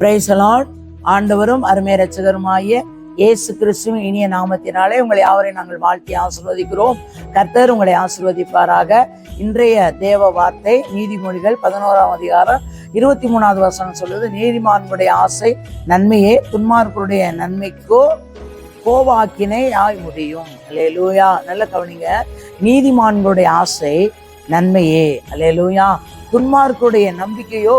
பிரைசலால் ஆண்டவரும் அருமை ரட்சகருமாகிய இயேசு கிறிஸ்துவின் இனிய நாமத்தினாலே உங்களை யாவரை நாங்கள் வாழ்த்தி ஆசிர்வதிக்கிறோம். கர்த்தர் உங்களை ஆசிர்வதிப்பாராக. இன்றைய தேவ வார்த்தை நீதிமொழிகள் பதினோராம் அதிகாரம் இருபத்தி மூணாவது வசனம் சொல்வது நீதிமான்களுடைய ஆசை நன்மையே துன்மார்க்கருடைய நன்மைக்கோ கோவாக்கினை ஆய் முடியும். அல்லேலூயா நல்ல கவனிங்க. நீதிமான்களுடைய ஆசை நன்மையே. அல்லேலூயா துன்மார்க்குடைய நம்பிக்கையோ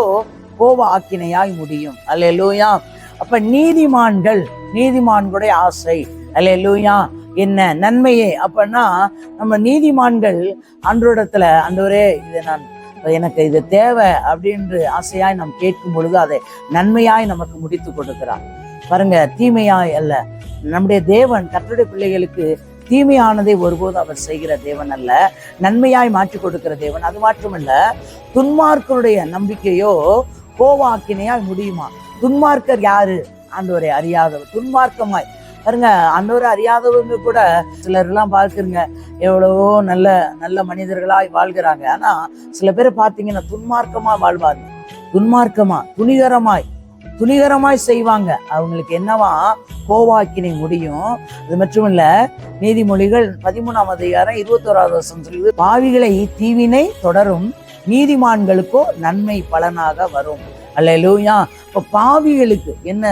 கோப ஆக்கினையாய் முடியும். அல்லேலூயா. அப்ப நீதிமான்கள் நீதிமான்களுடைய ஆசை. அல்லேலூயா. என்ன? நன்மையே. அப்படின்னா நம்ம நீதிமான்கள் அன்றோடத்துல அன்றவரே இதை நான் எனக்கு இது தேவை அப்படின்று ஆசையாய் நாம் கேட்கும் பொழுது அதை நன்மையாய் நமக்கு முடித்து கொடுக்கிறார். பாருங்க தீமையாய் அல்ல. நம்முடைய தேவன் கர்த்தருடைய பிள்ளைகளுக்கு தீமையானதை ஒருபோது அவர் செய்கிற தேவன் அல்ல. நன்மையாய் மாற்றி கொடுக்கிற தேவன். அது மாற்றமல்ல துன்மார்க்களுடைய நம்பிக்கையோ கோவாக்கினையால் முடியுமா? துன்மார்க்கர் யாரு? ஆண்டவரை அறியாதவர். துன்மார்க்கமாய். பாருங்க ஆண்டவரை அறியாதவங்க கூட சிலர்லாம் எல்லாம் பார்க்குறங்க எவ்வளவோ நல்ல நல்ல மனிதர்களாய் வாழ்கிறாங்க. ஆனா சில பேர் பார்த்தீங்கன்னா துன்மார்க்கமா வாழ்வாங்க. துன்மார்க்கமா துணிகரமாய். துணிகரமாய் செய்வாங்க. அவங்களுக்கு என்னவா? கோவாக்கினை முடியும். அது மட்டும் இல்ல நீதிமொழிகள் பதிமூணாம் அதிகாரம் இருபத்தோராவது வருஷம் சொல்லுது பாவிகளை தீவினை தொடரும் நீதிமான்களுக்கோ நன்மை பலனாக வரும். அல்லேலூயா. இப்போ பாவிகளுக்கு என்ன?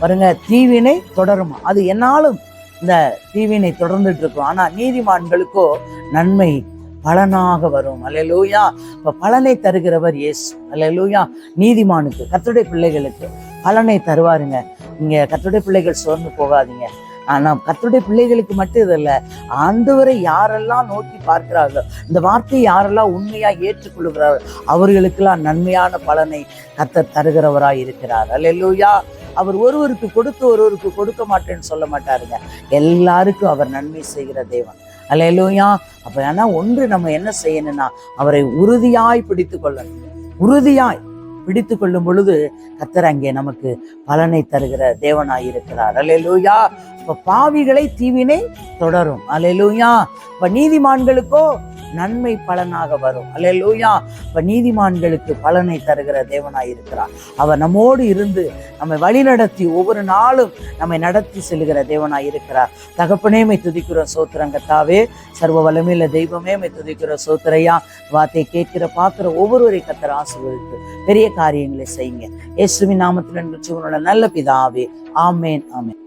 பாருங்க தீவினை தொடருமா? அது என்னாலும் இந்த தீவினை தொடர்ந்துட்டு இருக்கும் ஆனால் நீதிமான்களுக்கோ நன்மை பலனாக வரும். அல்லேலூயா. இப்போ பலனை தருகிறவர் ஏசு அல்ல லூயா நீதிமானுக்கு கத்துடைய பிள்ளைகளுக்கு பலனை தருவாருங்க. நீங்கள் கத்துடைய பிள்ளைகள் சோர்ந்து போகாதீங்க. ஆனா கத்தருடைய பிள்ளைகளுக்கு மட்டும் இது இல்லை. ஆண்டவரை யாரெல்லாம் நோக்கி பார்க்கிறார்களோ இந்த வார்த்தையை யாரெல்லாம் உண்மையா ஏற்றுக்கொள்கிறார்கள் அவர்களுக்கெல்லாம் நன்மையான பலனை கத்தர் தருகிறவராய் இருக்கிறார். அல்லா அவர் ஒருவருக்கு கொடுத்து ஒருவருக்கு கொடுக்க மாட்டேன்னு சொல்ல மாட்டாருங்க. எல்லாருக்கும் அவர் நன்மை செய்கிற தேவன். அல்லேலூயா அப்ப ஆனால் ஒன்று நம்ம என்ன செய்யணும்னா அவரை உறுதியாய் பிடித்து கொள்ளணும். உறுதியாய். பிடித்து கொள்ளும் பொழுது கத்தர் அங்கே நமக்கு பலனை தருகிற தேவனாய் இருக்கிறார் அல்லேலூயா. இப்ப பாவிகளை தீவினை தொடரும். அலையலூயா இப்ப நீதிமான்களுக்கோ நன்மை பலனாக வரும். அல்லையா இப்போ நீதிமான்களுக்கு பலனை தருகிற தேவனாய் இருக்கிறார். அவர் நம்மோடு இருந்து நம்மை வழிநடத்தி ஒவ்வொரு நாளும் நம்மை நடத்தி செல்லுகிற தேவனாய் இருக்கிறார். தகப்பனே மை துதிக்கிற சோத்திரங்கத்தாவே சர்வ வல்லமையில தெய்வமே மை துதிக்கிற சோத்திரையா. வார்த்தை கேட்கிற பார்க்குற ஒவ்வொருவரை கத்தர் ஆசீர்வதித்து பெரிய காரியங்களை செய்யுங்க. இயேசுவின் நாமத்தில் நல்ல பிதாவே. ஆமேன் ஆமேன்.